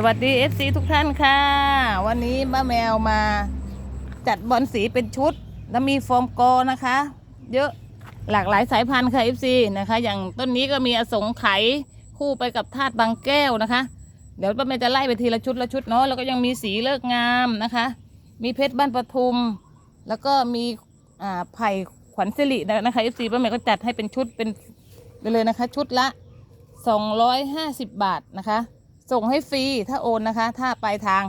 สวัสดี FC ทุกท่านค่ะ วันนี้ป้าแมวมาจัดบอลสีเป็นชุด แล้วมีโฟมโกนะคะ เยอะหลากหลายสายพันธุ์ค่ะ FC นะคะ อย่างต้นนี้ก็มีอสงไขยคู่ไปกับธาตุบางแก้วนะคะ เดี๋ยวป้าแมวจะไล่ไปทีละชุดละชุดเนาะแล้วก็ยังมีสีเลิกงามนะคะ มีเพชรบ้านปทุม แล้วก็มีอ่าไผ่ขวัญสิรินะคะ FC ป้าแมวก็จัดให้เป็นชุดเป็นไปเลยนะคะ ชุดละ 250 บาทนะคะ ส่งให้ฟรีถ้าโอนนะคะ ถ้าปลายทาง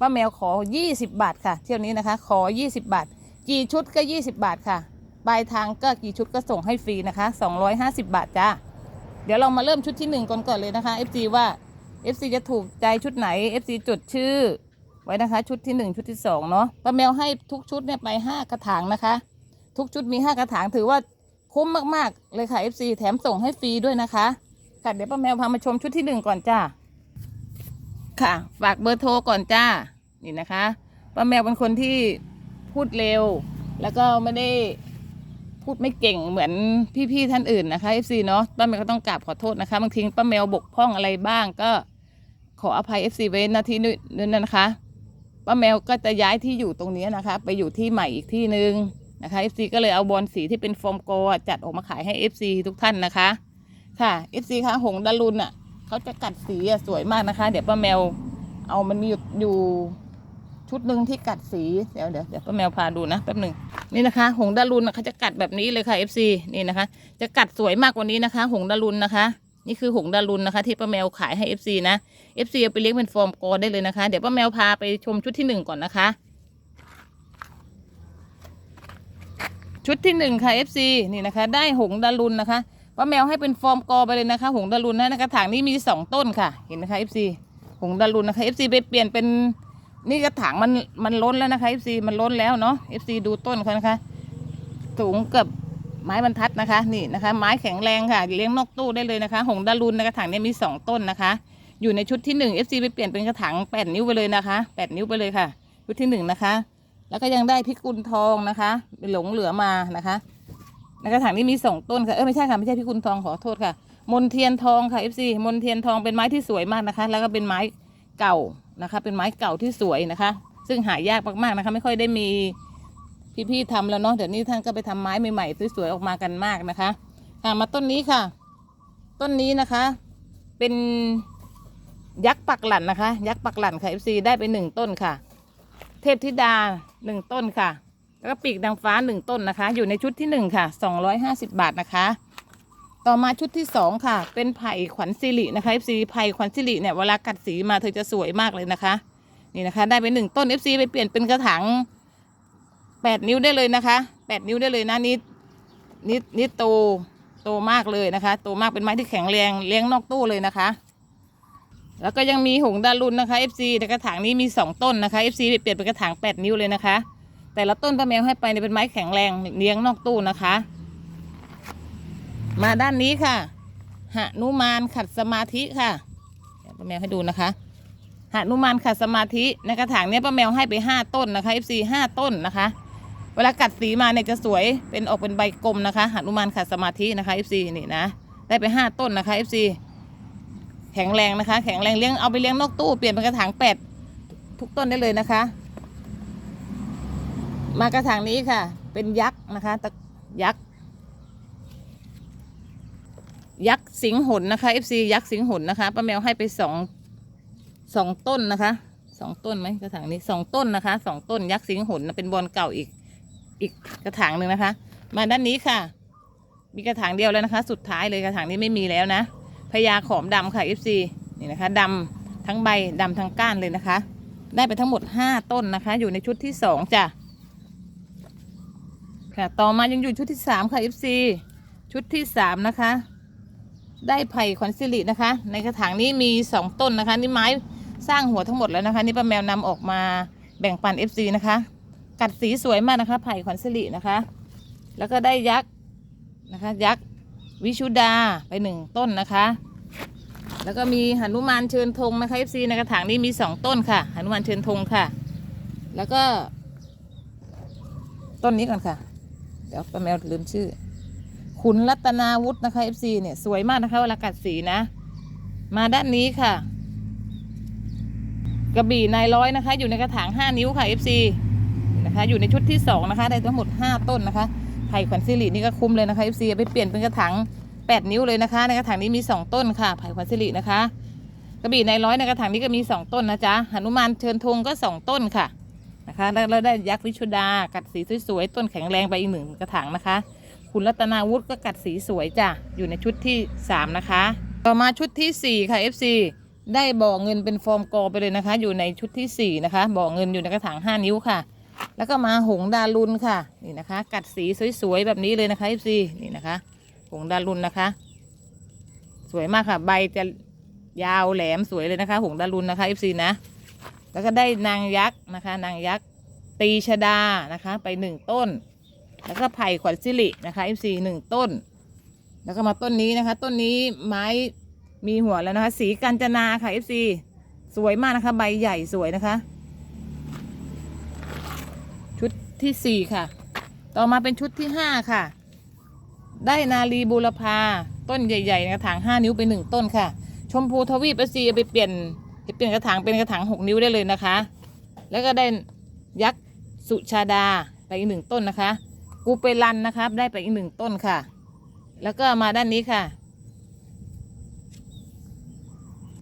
ป้าแมวขอ 20 บาทค่ะ เที่ยวนี้นะคะ ขอ 20 บาท กี่ชุดก็ 20 บาทค่ะปลายทางก็กี่ชุดก็ส่งให้ฟรีนะคะ 250 บาทจ้าเดี๋ยวเรามาเริ่มชุดที่ 1 ก่อนก่อนเลยนะคะ FC ว่า FC จะถูกใจชุดไหน FC จดชื่อ ไว้นะคะ ชุดที่ 1 ชุดที่2เนาะป้าแมวให้ทุกชุดเนี่ยไป 5 กระถางนะคะ ทุกชุดมี 5 กระถางถือว่าคุ้มมากๆเลยค่ะ FC แถมส่งให้ฟรีด้วยนะคะค่ะเดี๋ยวป้าแมวพามาชมชุดที่หนึ่งก่อนจ้า ค่ะ ฝากเบอร์โทรก่อนจ้า นี่นะคะป้าแมวเป็นคนที่พูดเร็ว แล้วก็ไม่ได้พูดไม่เก่งเหมือนพี่ๆท่านอื่นนะคะ FC เนาะป้าแมวก็ต้องกราบขอโทษนะคะบางทีป้าแมวบกพร่องอะไรบ้างก็ขออภัย FC ไว้นาทีนี้นะคะป้าแมวก็จะย้ายที่อยู่ตรงนี้นะคะ ไปอยู่ที่ใหม่อีกที่หนึ่งนะคะ FC ก็เลยเอาบอลสีที่เป็นโฟมโกะจัดออกมาขายให้ FC ทุกท่านนะคะ ค่ะ FC คะหงดารุนอะ เขาจะกัดสีอะสวยมากนะคะ เดี๋ยวป้าแมว เอามันมีอยู่ชุดหนึ่งที่กัดสีเดี๋ยวเดี๋ยวเดี๋ยวป้าแมวพาดูนะแป๊บหนึ่งนี่นะคะ หงดารุนอะเขาจะกัดแบบนี้เลยค่ะ FC นี่นะคะ จะกัดสวยมากกว่านี้นะคะ หงดารุนนะคะ นี่คือหงดารุนนะคะ ที่ป้าแมวขายให้ FC นะ FC เอาไปเลี้ยงเป็นฟอร์มกอได้เลยนะคะ เดี๋ยวป้าแมวพาไปชมชุดที่หนึ่งก่อนนะคะ ชุดที่หนึ่งค่ะ FC นี่นะคะ ได้หงดารุนนะคะ ป้าแมวให้เป็นฟอร์มกอไปเลยนะคะ หงดารุนนะในกระถางนี้มีสองต้นค่ะ เห็นนะคะ FC หงดารุนนะคะ FC ไปเปลี่ยนเป็นนี่กระถางมันมันล้นแล้วนะคะ FC มันล้นแล้วเนาะ FC ดูต้นเขานะคะสูงเกือบไม้บรรทัดนะคะนี่นะคะ ไม้แข็งแรงค่ะ เลี้ยงนกตู้ได้เลยนะคะ หงดารุนในกระถางนี้มีสองต้นนะคะ อยู่ในชุดที่หนึ่ง FC ไปเปลี่ยนเป็นกระถางแปดนิ้วไปเลยนะคะแปดนิ้วไปเลยค่ะ ชุดที่หนึ่งนะคะ แล้วก็ยังได้พิกุลทองนะคะหลงเหลือมานะคะ ในกระถางนี้มีสองต้นค่ะเออไม่ใช่ค่ะไม่ใช่พิกุลทองขอโทษค่ะ มนเทียนทองค่ะ FC มนเทียนทองเป็นไม้ที่สวยมากนะคะ แล้วก็เป็นไม้เก่านะคะ เป็นไม้เก่าที่สวยนะคะ ซึ่งหายากมากๆนะคะ ไม่ค่อยได้มีพี่ๆทำแล้วเนาะเดี๋ยวนี้ท่านก็ไปทำไม้ใหม่ๆสวยๆออกมากันมากนะคะค่ะมาต้นนี้ค่ะ ต้นนี้นะคะ เป็นยักษ์ปักหลันนะคะ ยักษ์ปักหลันค่ะ FC ได้ไปหนึ่งต้นค่ะ เทพธิดาหนึ่งต้นค่ะ แล้วก็ปีกนางฟ้าหนึ่งต้นนะคะ อยู่ในชุดที่หนึ่งค่ะสองร้อยห้าสิบาทนะคะ ต่อมาชุดที่สองค่ะ เป็นไผ่ขวัญสิรินะคะ FC ไผ่ขวัญสิริเนี่ยเวลากัดสีมาเธอจะสวยมากเลยนะคะ นี่นะคะ ได้ไปหนึ่งต้น FC ไปเปลี่ยนเป็นกระถางแปดนิ้วได้เลยนะคะแปดนิ้วได้เลยนะนี่นี่นี่โตโตมากเลยนะคะ โตมากเป็นไม้ที่แข็งแรงเลี้ยงนอกตู้เลยนะคะ แล้วก็ยังมีหงดารุนนะคะ FC ในกระถางนี้มีสองต้นนะคะ FC ไปเปลี่ยนเป็นกระถางแปดนิ้วเลยนะคะ แต่ละต้นป้าแมวให้ไปเนี่ยเป็นไม้แข็งแรงเลี้ยงนอกตู้นะคะ มาด้านนี้ค่ะหนุมานขัดสมาธิค่ะเป้าแมวให้ดูนะคะหนุมานขัดสมาธิในกระถางเนี้ยป้าแมวให้ไปห้าต้นนะคะ FC ห้าต้นนะคะ เวลากัดสีมาเนี่ยจะสวยเป็นออกเป็นใบกลมนะคะหนุมานขัดสมาธินะคะ FC นี่นะได้ไปห้าต้นนะคะ FC แข็งแรงนะคะ แข็งแรงเลี้ยงเอาไปเลี้ยงนอกตู้เปลี่ยนเป็นกระถางแปดทุกต้นได้เลยนะคะ มากระถางนี้ค่ะ เป็นยักษ์นะคะตะยักษ์ยักษ์สิงหนนะคะ FC ยักษ์สิงหนนะคะป้าแมวให้ไปสองสองต้นนะคะสองต้นไหมกระถางนี้สองต้นนะคะสองต้นยักษ์สิงหนนะเป็นบอลเก่าอีก อีกกระถางหนึ่งนะคะ มาด้านนี้ค่ะ มีกระถางเดียวแล้วนะคะ สุดท้ายเลยกระถางนี้ไม่มีแล้วนะพญาขอมดำค่ะ FC นี่นะคะดำทั้งใบดำทั้งก้านเลยนะคะ ได้ไปทั้งหมดห้าต้นนะคะ อยู่ในชุดที่สองจ้ะ ค่ะต่อมายังอยู่ชุดที่สามค่ะ FC ชุดที่สามนะคะ ได้ไผ่ขวัญสิรินะคะ ในกระถางนี้มีสองต้นนะคะ นี่ไม้สร้างหัวทั้งหมดแล้วนะคะ นี่ป้าแมวนำออกมาแบ่งปัน FC นะคะ กัดสีสวยมากนะคะไผ่ขวัญสิรินะคะ แล้วก็ได้ยักษ์นะคะ ยักษ์วิชุดาไปหนึ่งต้นนะคะ แล้วก็มีหนุมานเชิญธงนะคะ FC ในกระถางนี้มีสองต้นค่ะหนุมานเชิญธงค่ะ แล้วก็ต้นนี้ก่อนค่ะ ดี๋ยวป้าแมวลืมชื่อขุนรัตนาวุฒินะคะ FC เนี่ยสวยมากนะคะเวลากัดสีนะ มาด้านนี้ค่ะ กระบี่นายร้อยนะคะ อยู่ในกระถาง 5 นิ้วค่ะ FC นะคะ อยู่ในชุดที่ 2 นะคะ ได้ทั้งหมด 5 ต้นนะคะไผ่ขวัญสิรินี่ก็คุ้มเลยนะคะ FC เอาไปเปลี่ยนเป็นกระถาง8 นิ้วเลยนะคะ ในกระถางนี้มี 2 ต้นค่ะไผ่ขวัญสิรินะคะ กระบี่นายร้อยในกระถางนี้ก็มี 2 ต้นนะจ๊ะหนุมานเชิญธงก็ 2 ต้นค่ะ นะคะแล้วได้ยักษ์วิชุดากัดสีสวยๆต้นแข็งแรงไปอีกหนึ่งกระถางนะคะ คุณรัตนาวุฒิก็กัดสีสวยจ้ะอยู่ในชุดที่ 3 นะคะ ต่อมาชุดทีสี่4 ค่ะ FC ได้บ่อเงินเป็นฟอร์มกอไปเลยนะคะ อยู่ในชุดทีสี่ 4 นะคะ บ่อเงินอยู่ในกระถาง 5 นิ้วค่ะ แล้วก็มาหงดารุนค่ะนี่นะคะ กัดสีสวยๆแบบนี้เลยนะคะ FC นี่นะคะ หงดารุนนะคะ สวยมากค่ะ ใบจะยาวแหลมสวยเลยนะคะ หงดารุนนะคะ FC นะ แล้วก็ได้นางยักษ์นะคะ นางยักษ์ตีชดานะคะ ไปหนึ่งต้น แล้วก็ไผ่ขวัญสิรินะคะ FC หนึ่งต้น แล้วก็มาต้นนี้นะคะ ต้นนี้ไม้มีหัวแล้วนะคะ สีกัญจนาค่ะ FC สวยมากนะคะ ใบใหญ่สวยนะคะ ชุดที่สี่ค่ะ ต่อมาเป็นชุดที่ห้าค่ะ ได้นาลีบูรพาต้นใหญ่ๆในะถางห้านิ้วไปหนึ่งต้นค่ะ ชมพูทวีป FC เอาไปเปลี่ยน เปลี่ยนกระถางเป็นกระถางหกนิ้วได้เลยนะคะ แล้วก็ได้ยักษ์สุชาดาไปอีกหนึ่งต้นนะคะ กูเปรันนะครับ ได้ไปอีกหนึ่งต้นค่ะ แล้วก็มาด้านนี้ค่ะ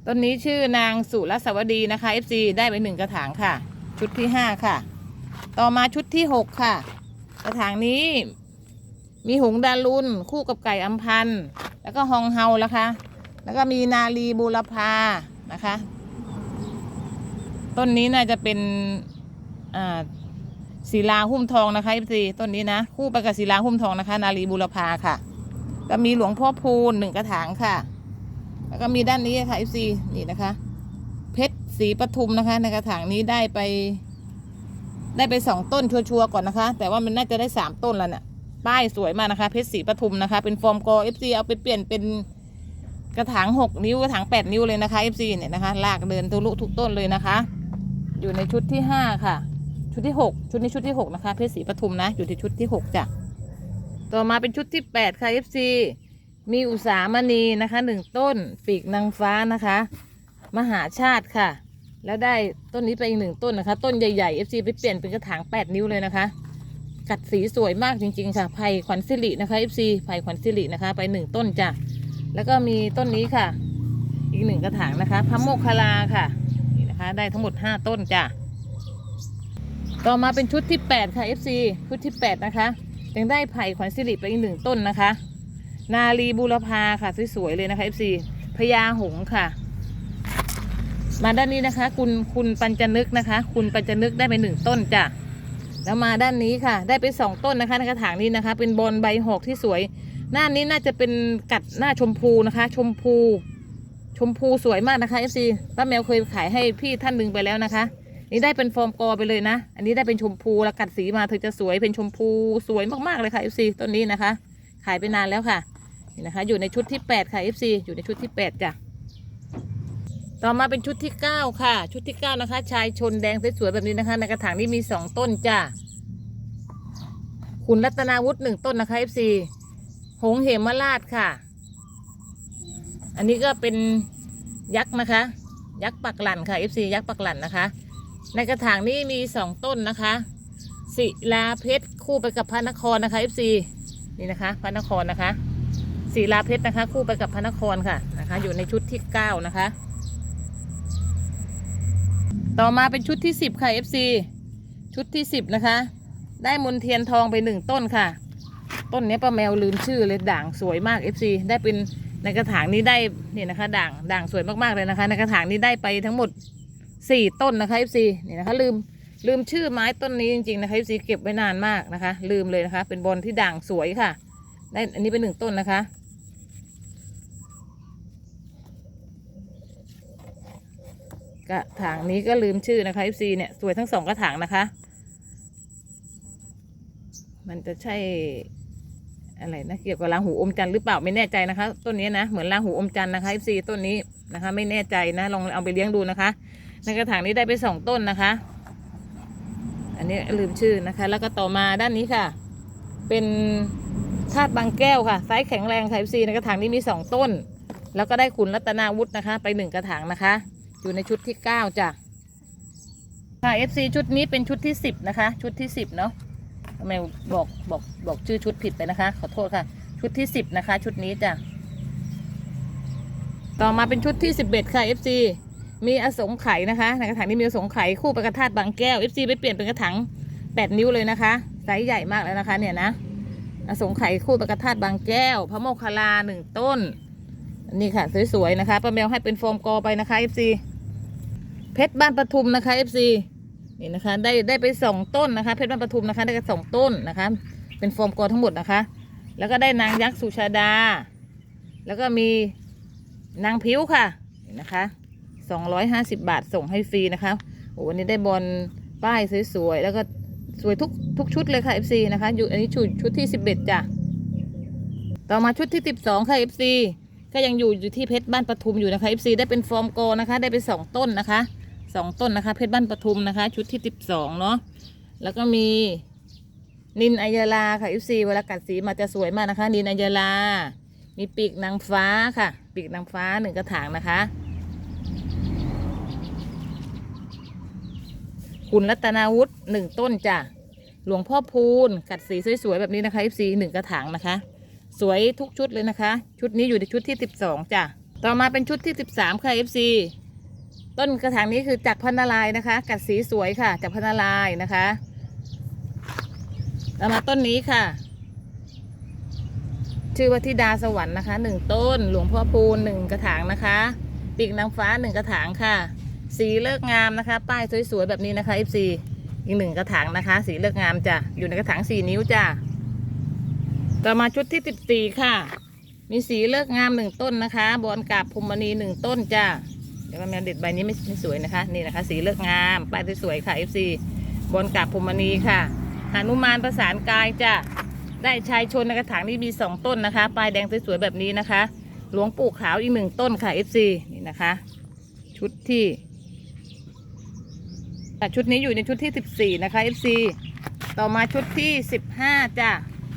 ต้นนี้ชื่อนางสุรสวดีนะคะ FC ได้ไปหนึ่งกระถางค่ะ ชุดที่ห้าค่ะ ต่อมาชุดที่หกค่ะ กระถางนี้มีหงดารุนคู่กับไก่อัมพันแล้วก็ฮองเฮาแล้วค่ะแล้วก็มีนาลีบูรพานะคะ ต้นนี้น่าจะเป็นอ่าศิลาหุ้มทองนะคะ FC ต้นนี้นะ คู่ไปกับศิลาหุ้มทองนะคะ นาลีบุรพาค่ะ ก็มีหลวงพ่อพูนหนึ่งกระถางค่ะ แล้วก็มีด้านนี้ค่ะ FC นี่นะคะ เพชรสีปทุมนะคะ ในกระถางนี้ได้ไป ได้ไปสองต้นชัวร์ๆก่อนนะคะ แต่ว่ามันน่าจะได้สามต้นแล้วน่ะป้ายสวยมากนะคะ เพชรสีปทุมนะคะ เป็นฟอร์มกอ FC เอาไปเปลี่ยนเป็นกระถางหกนิ้วกระถางแปดนิ้วเลยนะคะ FC เนี่ยนะคะลากเดินทะลุทุกต้นเลยนะคะ อยู่ในชุดที่ห้าค่ะ ชุดที่หกชุดนี้ชุดที่หกนะคะ เพชรศรีปทุมนะ อยู่ที่ชุดที่หกจ้ะ ต่อมาเป็นชุดที่แปดค่ะ FC มีอุสามณีนะคะหนึ่งต้น ปีกนางฟ้านะคะ มหาชาติค่ะ แล้วได้ต้นนี้ไปอีกหนึ่งต้นนะคะ ต้นใหญ่ๆ FC ไปเปลี่ยนเป็นกระถางแปดนิ้วเลยนะคะ กัดสีสวยมากจริง ๆ ค่ะ ไผ่ขวัญสิรินะคะ FC ไผ่ขวัญสิรินะคะ ไปหนึ่งต้นจ้ะ แล้วก็มีต้นนี้ค่ะ อีกหนึ่งกระถางนะคะพระโมคคลาค่ะ ได้ทั้งหมดห้าต้นจ้ะ ต่อมาเป็นชุดที่ 8 ค่ะ FC ชุดที่ 8 นะคะ ยังได้ไผ่ขวัญสิริไปอีกหนึ่งต้นนะคะ นาลีบูรพาค่ะสวยๆเลยนะคะ FC พญาหงส์ค่ะ มาด้านนี้นะคะ คุณคุณปัญจนึกนะคะ คุณปัญจนึกได้ไปหนึ่งต้นจ้ะแล้วมาด้านนี้ค่ะ ได้ไปสองต้นนะคะในกระถางนี้นะคะ เป็นบอลใบหอกที่สวย หน้านี้น่าจะเป็นกัดหน้าชมพูนะคะ ชมพู ชมพูสวยมากนะคะ FC ป้าแมวเคยขายให้พี่ท่านหนึ่งไปแล้วนะคะ นี่ได้เป็นฟอร์มกอไปเลยนะ อันนี้ได้เป็นชมพูแล้วกัดสีมาเธอจะสวยเป็นชมพูสวยมากๆเลยค่ะ FC ต้นนี้นะคะ ขายไปนานแล้วค่ะนี่นะคะ อยู่ในชุดที่ 8 ค่ะ FC อยู่ในชุดที่ 8 จ้ะต่อมาเป็นชุดที่ 9 ค่ะ ชุดที่ 9 นะคะ ชายชนแดงสวยๆแบบนี้นะคะ ในกระถางนี้มี 2 ต้นจ้ะคุณรัตนาวุฒิหนึ่งต้นนะคะ FC หงเหมราชค่ะ อันนี้ก็เป็นยักษ์นะคะ ยักษ์ปักหลันค่ะ FC ยักษ์ปักหลันนะคะ ในกระถางนี้มีสองต้นนะคะ ศิลาเพชรคู่ไปกับพระนครนะคะ FC นี่นะคะ พระนครนะคะ ศิลาเพชรนะคะ คู่ไปกับพระนครค่ะนะคะ อยู่ในชุดที่เก้านะคะ ต่อมาเป็นชุดที่สิบค่ะ FC ชุดที่สิบนะคะ ได้มนเทียนทองไปหนึ่งต้นค่ะ ต้นนี้ป้าแมวลืมชื่อเลยด่างสวยมาก FC ได้เป็น ในกระถางนี้ได้นี่นะคะ ด่างด่างสวยมากๆเลยนะคะ ในกระถางนี้ได้ไปทั้งหมดสี่ต้นนะคะ FC นี่นะคะ ลืมลืมชื่อไม้ต้นนี้จริงๆนะคะ FC เก็บไว้นานมากนะคะ ลืมเลยนะคะ เป็นบอลที่ด่างสวยค่ะ ได้อันนี้เป็นหนึ่งต้นนะคะกระถางนี้ก็ลืมชื่อนะคะ FC เนี่ยสวยทั้งสองกระถางนะคะ มันจะใช่ อะไรนะเกี่ยวกับราหูอมจันทร์หรือเปล่าไม่แน่ใจนะคะ ต้นนี้นะเหมือนราหูอมจันทร์นะคะ FC ต้นนี้นะคะ ไม่แน่ใจนะ ลองเอาไปเลี้ยงดูนะคะ ในกระถางนี้ได้ไปสองต้นนะคะ อันนี้ลืมชื่อนะคะ แล้วก็ต่อมาด้านนี้ค่ะ เป็นธาตุบางแก้วค่ะไซส์แข็งแรงค่ะ FC ในกระถางนี้มีสองต้น แล้วก็ได้ขุนรัตนาวุฒินะคะ ไปหนึ่งกระถางนะคะ อยู่ในชุดที่เก้าจ้ะค่ะ FC ชุดนี้เป็นชุดที่สิบนะคะ ชุดที่สิบเนาะ ทำไมบอกบอกบอกชื่อชุดผิดไปนะคะ ขอโทษค่ะ ชุดที่สิบนะคะ ชุดนี้จ้ะต่อมาเป็นชุดที่สิบเอ็ดค่ะ FC มีอสงไขยนะคะในกระถางนี้มีอสงไขยคู่ไปกระทาดบางแก้ว FC ไปเปลี่ยนเป็นกระถางแปดนิ้วเลยนะคะไซส์ใหญ่มากแล้วนะคะเนี่ยนะอสงไขยคู่ไปกระทาดบางแก้ว พระโมคคัลลาหนึ่งต้นนี่ค่ะสวยๆนะคะป้าแมวให้เป็นโฟมกอไปนะคะ FC เพชรบ้านปทุมนะคะ FC นี่นะคะ ได้ได้ไปสองต้นนะคะ เพชรบ้านปทุมนะคะ ได้กันสองต้นนะคะ เป็นโฟมกอทั้งหมดนะคะ แล้วก็ได้นางยักษ์สุชาดา แล้วก็มีนางพิ้วค่ะนี่นะคะสองร้อยห้าสิบบาทส่งให้ฟรีนะคะโอ้วันนี้ได้บอลป้ายสวยๆแล้วก็สวยทุกทุกชุดเลยค่ะ FC นะคะ อยู่อันนี้ชุดชุดที่สิบเอ็ดจ้ะต่อมาชุดที่สิบสองค่ะ FC ก็ยังอยู่อยู่ที่เพชรบ้านปทุมอยู่นะคะ FC ได้เป็นฟอร์มโกนะคะ ได้ไปสองต้นนะคะ สองต้นนะคะ เพชรบ้านปทุมนะคะ ชุดที่สิบสองเนาะแล้วก็มีนินอัยลาค่ะ FC เวลากัดสีมาจะสวยมากนะคะ นินอัยลามีปีกนางฟ้าค่ะ ปีกนางฟ้าหนึ่งกระถางนะคะ คุณรัตนาวุฒิหนึ่งต้นจ้ะหลวงพ่อพูนกัดสีสวยๆแบบนี้นะคะ FC หนึ่งกระถางนะคะ สวยทุกชุดเลยนะคะ ชุดนี้อยู่ในชุดที่12จ้ะต่อมาเป็นชุดที่13ค่ะ FC ต้นกระถางนี้คือจากพันนาลายนะคะ กัดสีสวยค่ะ จากพันนาลายนะคะต่อมาต้นนี้ค่ะ ชื่อว่าธิดาสวรรค์นะคะหนึ่งต้นหลวงพ่อพูนหนึ่งกระถางนะคะปีกนางฟ้าหนึ่งกระถางค่ะ สีเลิกงามนะคะ ป้ายสวยๆแบบนี้นะคะ FC อีกหนึ่งกระถางนะคะ สีเลิกงามจ้ะอยู่ในกระถางสี่นิ้วจ้ะต่อมาชุดที่สิบสี่ค่ะ มีสีเลิกงามหนึ่งต้นนะคะ บอลกาบพรมณีหนึ่งต้นจ้า เดี๋ยวว่าแมวเด็ดใบนี้ไม่ไม่สวยนะคะ นี่นะคะ สีเลิกงามป้ายสวยๆค่ะ FC บอลกาบพรหมณีค่ะหนุมานประสานกายจ้าได้ชายชนในกระถางนี้มีสองต้นนะคะปลายแดงสวยๆแบบนี้นะคะ หลวงปู่ขาวอีกหนึ่งต้นค่ะ FC นี่นะคะ ชุดที่อ่ชุดนี้อยู่ในชุดที่สิบสี่นะคะ FC ต่อมาชุดที่สิบห้าจ้า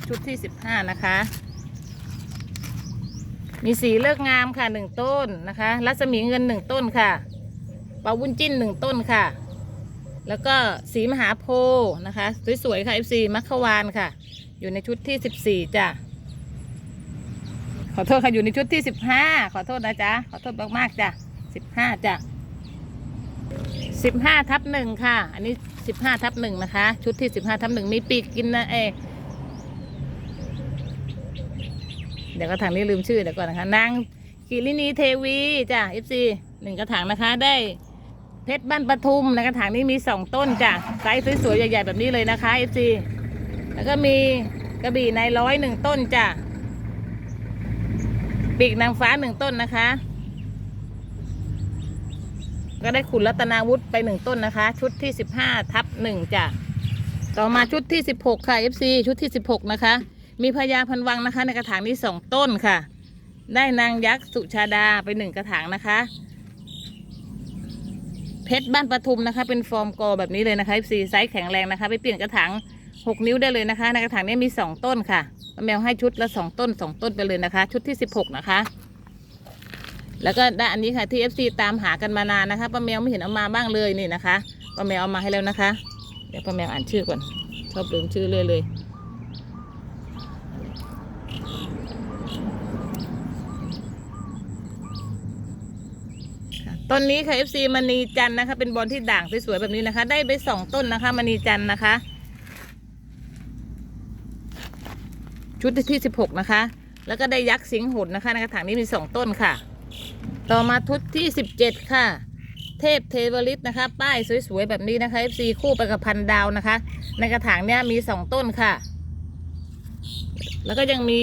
ชุดที่สิบห้านะคะ มีสีเลิกงามค่ะหนึ่งต้นนะคะ รัศมีเงินหนึ่งต้นค่ะปาวุ้นจิ้นหนึ่งต้นค่ะ แล้วก็สีมหาโพธิ์นะคะ สวยๆค่ะ FC มัคควานค่ะ อยู่ในชุดที่สิบสี่จ้ะขอโทษค่ะอยู่ในชุดที่สิบห้าขอโทษนะจ๊ะขอโทษมากๆจ้ะสิบห้าจ้ะสิบห้าทับหนึ่งค่ะ อันนี้สิบห้าทับหนึ่งนะคะ ชุดที่สิบห้าทับหนึ่งมีปีกกินนะเอ เดี๋ยวกระถางนี้ลืมชื่อเดี๋ยวก่อนนะคะนางกิรินีเทวีจ้ะ FC หนึ่งกระถางนะคะได้เพชรบ้านปทุมในกระถางนี้มีสองต้นจ้ะไซส์สวยๆใหญ่ๆแบบนี้เลยนะคะ FC แล้วก็มีกระบี่ในร้อยหนึ่งต้นจ้ะปีกนางฟ้าหนึ่งต้นนะคะ ก็ได้ขุนรัตนาวุฒิไปหนึ่งต้นนะคะ ชุดที่สิบห้าทับหนึ่งจ้ะต่อมาชุดที่สิบหกค่ะ FC ชุดที่สิบหกนะคะ มีพญาพันวังนะคะ ในกระถางนี้สองต้นค่ะ ได้นางยักษ์สุชาดาไปหนึ่งกระถางนะคะ เพชรบ้านปทุมนะคะ เป็นฟอร์มกอแบบนี้เลยนะคะสีไซส์แข็งแรงนะคะ ไปเปลี่ยนกระถางหกนิ้วได้เลยนะคะ ในกระถางนี้มีสองต้นค่ะป้าแมวให้ชุดละสองต้นสองต้นไปเลยนะคะ ชุดที่สิบหกนะคะแล้วก็ได้อันนี้ค่ะที่ FC ตามหากันมานานนะคะป้าแมวไม่เห็นเอามาบ้างเลยนี่นะคะป้าแมวเอามาให้แล้วนะคะ เดี๋ยวป้าแมวอ่านชื่อก่อนชอบลืมชื่อเลยเลย ต้นนี้ค่ะ FC มณีจันนะคะ เป็นบอลที่ด่างสวยๆแบบนี้นะคะ ได้ไปสองต้นนะคะมณีจันนะคะ ชุดที่สิบหกนะคะ แล้วก็ได้ยักษ์สิงห์หนนะคะ ในกระถางนี้มีสองต้นค่ะ ต่อมาชุดที่สิบเจ็ดค่ะ เทพเทวฤทธิ์นะคะ ป้ายสวยๆแบบนี้นะคะ FC คู่ไปกับพันดาวนะคะ ในกระถางเนี้ยมีสองต้นค่ะ แล้วก็ยังมี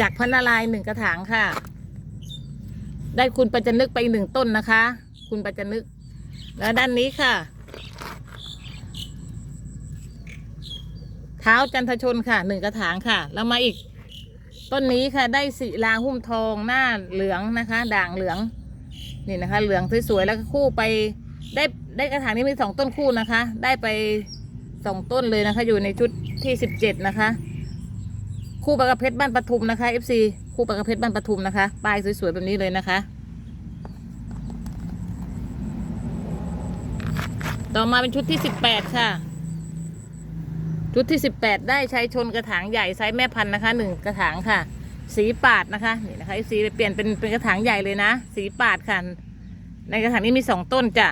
จากพันนารายหนึ่งกระถางค่ะ ได้คุณปัจจนึกไปหนึ่งต้นนะคะ คุณปัจจนึก แล้วด้านนี้ค่ะ เท้าจันทชนค่ะหนึ่งกระถางค่ะ แล้วมาอีก ต้นนี้ค่ะ ได้ศิลาหุ้มทองหน้าเหลืองนะคะ ด่างเหลือง นี่นะคะ เหลืองสวยๆแล้วก็คู่ไป ได้ได้กระถางนี้มีสองต้นคู่นะคะ ได้ไปสองต้นเลยนะคะ อยู่ในชุดที่สิบเจ็ดนะคะ คู่ปากกระเพชรบ้านปทุมนะคะ FC คู่ปากกระเพชรบ้านปทุมนะคะ ป้ายสวยๆแบบนี้เลยนะคะ ต่อมาเป็นชุดที่สิบแปดค่ะ ชุดที่สิบแปดได้ใช้ชนกระถางใหญ่ไซส์แม่พันธุ์นะคะหนึ่งกระถางค่ะ สีปาดนะคะนี่นะคะสีเปลี่ยนเป็นเป็นกระถางใหญ่เลยนะ สีปาดค่ะ ในกระถางนี้มีสองต้นจ้ะ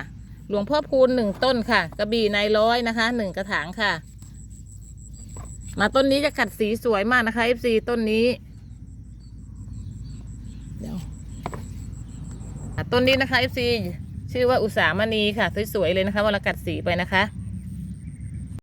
หลวงพ่อพูนหนึ่งต้นค่ะ กระบี่ในร้อยนะคะหนึ่งกระถางค่ะ มาต้นนี้จะขัดสีสวยมากนะคะ FC ต้นนี้ เดี๋ยวต้นนี้นะคะ FC ชื่อว่าอุสามณีค่ะ สวยๆเลยนะคะเวลากัดสีไปนะคะ